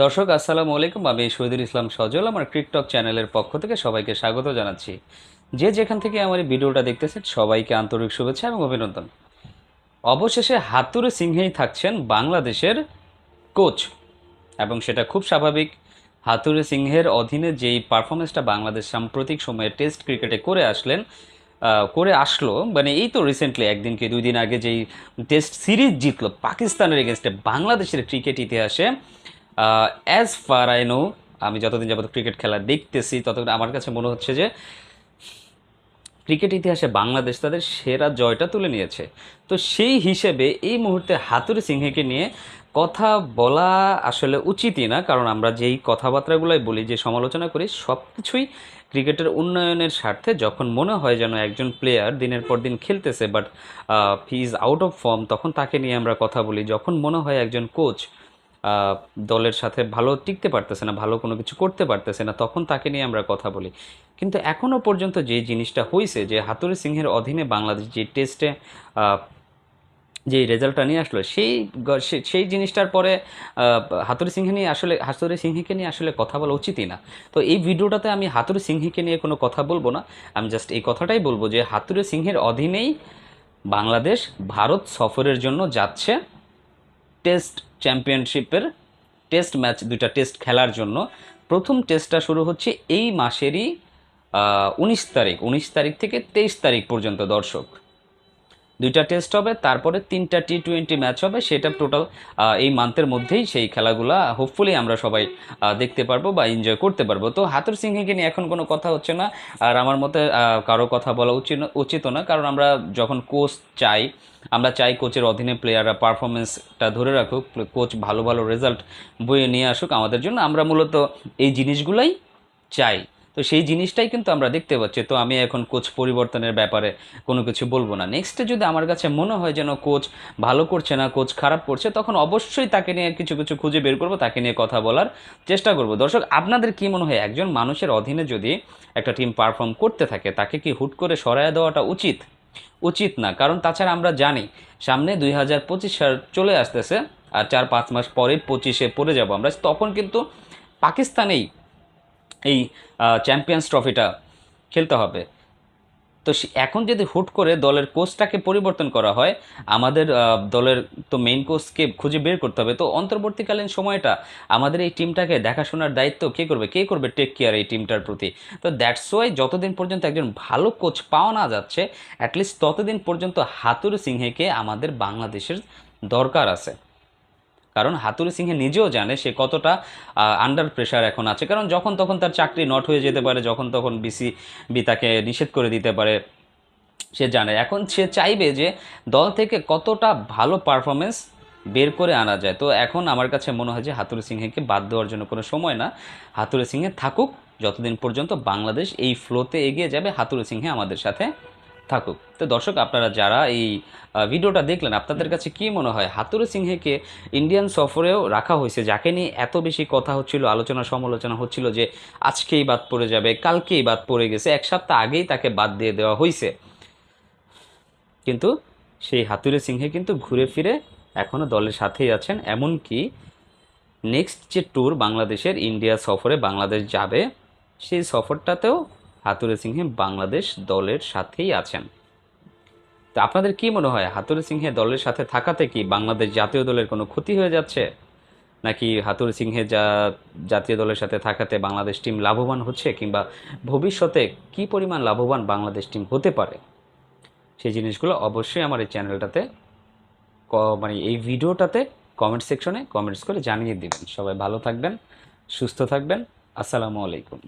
দর্শক, আসসালামু আলাইকুম। আমি শহীদুল ইসলাম সজল, আমার ক্রিকটক চ্যানেলের পক্ষ থেকে সবাইকে স্বাগত জানাচ্ছি। যে যেখান থেকে আমার এই ভিডিওটা দেখতেছেন, সবাইকে আন্তরিক শুভেচ্ছা এবং অভিনন্দন। অবশেষে হাতুরে সিংহেই থাকছেন বাংলাদেশের কোচ, এবং সেটা খুব স্বাভাবিক হাতুরে সিংহের অধীনে যেই পারফরমেন্সটা বাংলাদেশ সাম্প্রতিক সময়ে টেস্ট ক্রিকেটে করে আসলেন করে আসলো মানে এই তো রিসেন্টলি একদিন কি দুই দিন আগে যেই টেস্ট সিরিজ জিতলো, পাকিস্তানের এগেনস্টে বাংলাদেশের ক্রিকেট ইতিহাসে অ্যাজ ফার আই নো আমি যতদিন যাবত ক্রিকেট খেলা দেখতেছি, ততদিন আমার কাছে মনে হচ্ছে যে ক্রিকেট ইতিহাসে বাংলাদেশ তাদের সেরা জয়টা তুলে নিয়েছে। তো সেই হিসেবে এই মুহূর্তে হাতুরি সিংহেকে নিয়ে কথা বলা আসলে উচিতই না, কারণ আমরা যেই কথাবার্তাগুলোই বলি, যে সমালোচনা করি সব কিছুই ক্রিকেটের উন্নয়নের স্বার্থে। যখন মনে হয় যেন একজন প্লেয়ার দিনের পর দিন খেলতেছে but he is out of form তখন তাকে নিয়ে আমরা কথা বলি। যখন মনে হয় একজন কোচ দলের সাথে ভালো টিকতে পারতেছে না, ভালো কোনো কিছু করতে পারতেছে না, তখন তাকে নিয়ে আমরা কথা বলি। কিন্তু এখনও পর্যন্ত যে জিনিসটা হয়েছে যে হাতুরি সিংহের অধীনে বাংলাদেশ যে টেস্টে যে রেজাল্টটা নিয়ে আসলো, সেই সেই জিনিসটার পরে হাতুরি সিংহে নিয়ে আসলে হাতুরি সিংহকে নিয়ে আসলে কথা বলা উচিতই না। তো এই ভিডিওটাতে আমি হাতুরি সিংহকে নিয়ে কোনো কথা বলব না, আমি জাস্ট এই কথাটাই বলব যে হাতুরি সিংহের অধীনেই বাংলাদেশ, ভারত সফরের জন্য যাচ্ছে টেস্ট চ্যাম্পিয়নশিপের টেস্ট ম্যাচ দুইটা টেস্ট খেলার জন্য। প্রথম টেস্টটা শুরু হচ্ছে এই মাসেরই উনিশ তারিখ উনিশ তারিখ থেকে তেইশ তারিখ পর্যন্ত দর্শক। দুইটা টেস্ট হবে, তারপরে তিনটা টি টোয়েন্টি ম্যাচ হবে, সেটা টোটাল এই মান্থের মধ্যেই সেই খেলাগুলা হোপফুলি আমরা সবাই দেখতে পারব বা এনজয় করতে পারব। তো হাতুর সিংহকে নিয়ে এখন কোনো কথা হচ্ছে না। আর আমার মতে কারও কথা বলা উচিত উচিত না, কারণ আমরা যখন কোচ চাই আমরা চাই কোচের অধীনে প্লেয়াররা পারফরমেন্সটা ধরে রাখুক কোচ ভালো ভালো রেজাল্ট বয়ে নিয়ে আসুক আমাদের জন্য। আমরা মূলত এই জিনিসগুলাই চাই। তো সেই জিনিসটাই কিন্তু আমরা দেখতে পাচ্ছি। তো আমি এখন কোচ পরিবর্তনের ব্যাপারে কোনো কিছু বলব না। নেক্সটে যদি আমার কাছে মনে হয় যেন কোচ ভালো করছে না কোচ খারাপ করছে, তখন অবশ্যই তাকে নিয়ে কিছু কিছু খুঁজে বের করব, তাকে নিয়ে কথা বলার চেষ্টা করব। দর্শক, আপনাদের কি মনে হয়, একজন মানুষের অধীনে যদি একটা টিম পারফর্ম করতে থাকে, তাকে কি হুট করে সরায় দেওয়াটা উচিত? উচিত না। কারণ তাছাড়া আমরা জানি, সামনে দুই হাজার পঁচিশ সাল চলে আসতেছে আর চার পাঁচ মাস পরে পঁচিশে পড়ে যাব আমরা। তখন কিন্তু পাকিস্তানেই এই চ্যাম্পিয়ন্স ট্রফিটা খেলতে হবে। তো এখন যদি হুট করে দলের কোচটাকে পরিবর্তন করা হয়, আমাদের দলের তো মেইন কোচকে খুঁজে বের করতে হবে। তো অন্তর্বর্তীকালীন সময়টা আমাদের এই টিমটাকে দেখাশোনার দায়িত্ব কে করবে? কে করবে টেক কেয়ার এই টিমটার প্রতি? তো দ্যাটস ওয়াই যতদিন পর্যন্ত একজন ভালো কোচ পাওয়া না যাচ্ছে অ্যাটলিস্ট ততদিন পর্যন্ত হাতুর সিংহেকে আমাদের বাংলাদেশের দরকার আছে। কারণ হাতুরি সিংহে নিজেও জানে সে কতটা আন্ডার প্রেশার এখন আছে। কারণ যখন তখন তার চাকরি নট হয়ে যেতে পারে, যখন তখন বিসিবি তাকে নিষেধ করে দিতে পারে, সে জানে। এখন সে চাইবে যে দল থেকে কতটা ভালো পারফরমেন্স বের করে আনা যায়। তো এখন আমার কাছে মনে হয় যে হাতুরি সিংহেকে বাদ দেওয়ার জন্য কোনো সময় না। হাতুরি সিংহে থাকুক, যতদিন পর্যন্ত বাংলাদেশ এই ফ্লোতে এগিয়ে যাবে হাতুরি সিংহে আমাদের সাথে থাকুক। তো দর্শক, আপনারা যারা এই ভিডিওটা দেখলেন, আপনাদের কাছে কি মনে হয়? হাতুরে সিংহেকে ইন্ডিয়ান সফরেও রাখা হয়েছে, যাকে নিয়ে এত বেশি কথা হচ্ছিল, আলোচনা সমালোচনা হচ্ছিল যে আজকেই বাদ পড়ে যাবে, কালকেই বাদ পড়ে গেছে, এক সপ্তাহ আগেই তাকে বাদ দিয়ে দেওয়া হয়েছে কিন্তু সেই হাতুরে সিংহে কিন্তু ঘুরে ফিরে এখনও দলের সাথেই আছেন, এমনকি নেক্সট যে ট্যুর বাংলাদেশের ইন্ডিয়া সফরে বাংলাদেশ যাবে, সেই সফরটাতেও হাতুরে সিংহে বাংলাদেশ দলের সাথেই আছেন। তো আপনাদের কি মনে হয় হাতুরে সিংহে দলের সাথে থাকাতে কি বাংলাদেশ জাতীয় দলের কোনো ক্ষতি হয়ে যাচ্ছে? নাকি হাতুরে সিংহে যা জাতীয় দলের সাথে থাকাতে বাংলাদেশ টিম লাভবান হচ্ছে, কিংবা ভবিষ্যতে কি পরিমাণ লাভবান বাংলাদেশ টিম হতে পারে? সেই জিনিসগুলো অবশ্যই আমার এই চ্যানেলটাতে মানে এই ভিডিওটাতে কমেন্ট সেকশনে কমেন্টস করে জানিয়ে দিবেন। সবাই ভালো থাকবেন, সুস্থ থাকবেন। আসসালামু আলাইকুম।